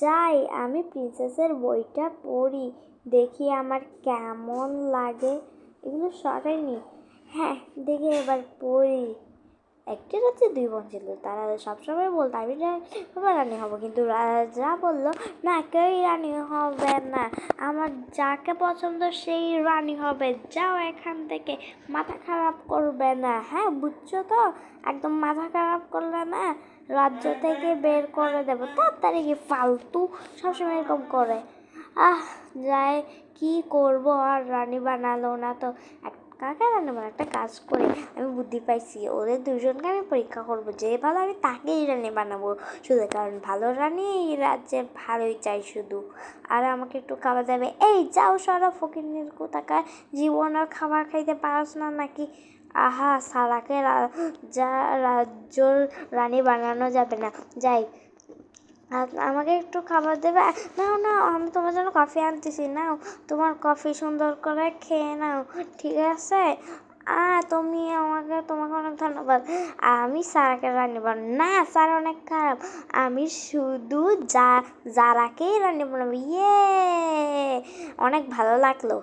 যাই, আমি প্রিন্সেসের বইটা পড়ি, দেখি আমার কেমন লাগে। এগুলো সরাইনি। হ্যাঁ দেখে এবার পড়ি। একটি রাজ্যে দুই বোন ছিল তারা সবসময় বলতো আমি রানী হব। কিন্তু রাজা বলল না কেউই রানী হবে না। আমার যাকে পছন্দ সেই রানী হবে। যাও এখান থেকে মাথা খারাপ করবে না। হ্যাঁ বুঝছ তো? একদম মাথা খারাপ করলে না রাজ্য থেকে বের করে দেবো। তাড়াতাড়ি কি ফালতু সবসময় এরকম করে। আহ যাই কি করব? আর রানী বানালো না তো। এক- কাকে রানী বানালো একটা কাজ করে আমি বুদ্ধি পাইছি। ওদের দুজনকে আমি পরীক্ষা করব। যে ভালো আমি তাকেই রানী বানাবো। শুধু কারণ ভালো রানী এই রাজ্যে ভালোই চাই শুধু। আর আমাকে একটু খাবার দেবে। এই যাও সরো ফকিরনির কোথাকার জীবন আর খাবার খাইতে পারস না নাকি? আহা, সারাকে যা রাজ্যর রানী বানানো যাবে না। যাই আমাকে একটু খাবার দেবে? নাও না আমি তোমার জন্য কফি আনতেছি, নাও। তোমার কফি সুন্দর করে খেয়ে নাও, ঠিক আছে? আ, তুমি আমাকে, তোমাকে অনেক ধন্যবাদ। আমি সারাকে রান্না বানাবো না, স্যার অনেক খারাপ। আমি শুধু যা যারাকেই রান্না বানাবো। ইয়ে! অনেক ভালো লাগল।